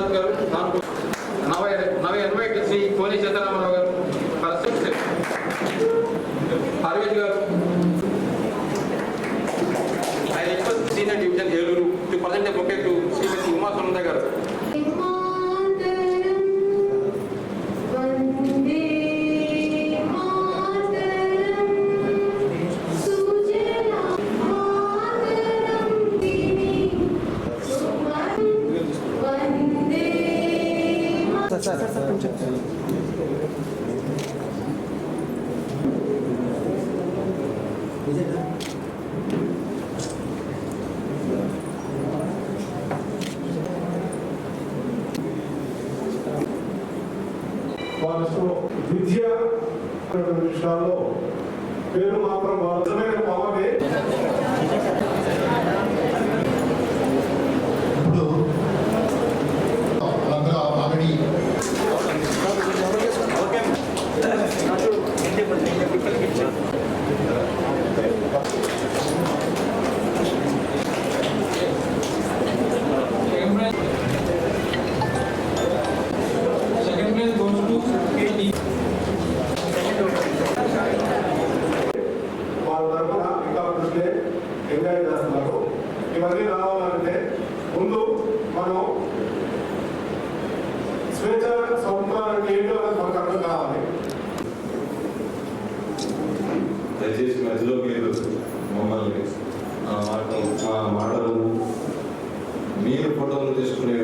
దాస్ గారు నాలుగు నవ నవ ఇన్వైట్ శ్రీ కోని సీతారామరావు గారు ఫర్ సిక్స్ అరవింద్ గారు. ఆయన request senior division Eluru present bouquet Shrimati Uma Sunanda garu. వాళ్ళతో విద్య అనేటువంటి విషయాల్లో పేరు మాత్రం అర్థమైన పవనే ఇప్పుడు ఎంజాయ్ చేస్తున్నారు. ఇవన్నీ రావాలంటే ముందు మనం స్వేచ్ఛ సంప్రదాయానికి ఏంటో అనేది మనకు అర్థం కావాలి. దయచేసి మధ్యలో మీరు మమ్మల్ని మాట మాటలు మీరు ఫోటోలు తీసుకునే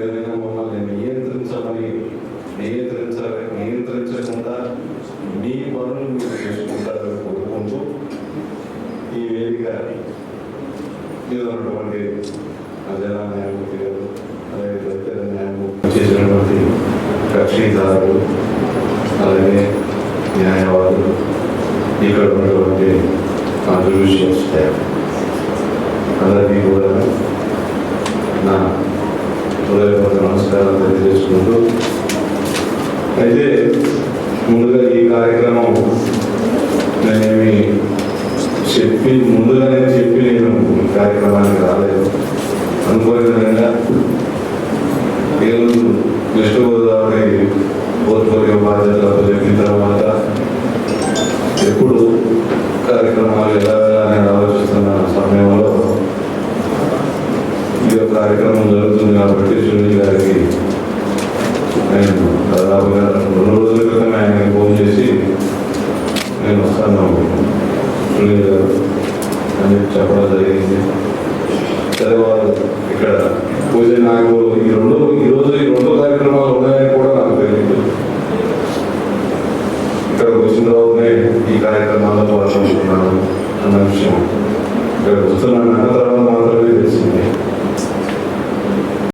మీద ఉన్నటువంటి అజనా న్యాయమూర్తి గారు అలాగే దళిత న్యాయమూర్తి చేసినటువంటి కక్షిదారులు అలాగే న్యాయవాదులు ఇక్కడ ఉన్నటువంటి కాంట్రిబ్యూషన్ స్టాఫ్ అందరికీ కూడా నా హృదయపూర్వక నమస్కారాలు తెలియజేసుకుంటూ అయితే ముందుగా ఈ కార్యక్రమం నేనేమి కార్యక్రమానికి రాలేదు. అనుకోని విధంగా ఏలూరు వెస్ట్ గోదావరి పోర్ట్ఫోలియో బాధ్యతలు చెప్పిన తర్వాత ఎప్పుడు కార్యక్రమాలు ఎలా వెళ్ళాలని ఆలోచిస్తున్న సమయంలో ఈ యొక్క కార్యక్రమం జరుగుతుంది కాబట్టి సునీల్ గారికి నేను దాదాపుగా అని చెప్పడం జరిగింది. తర్వాత ఇక్కడ పూజ నాకు ఈ రెండో ఈ రోజు ఈ రెండో కార్యక్రమం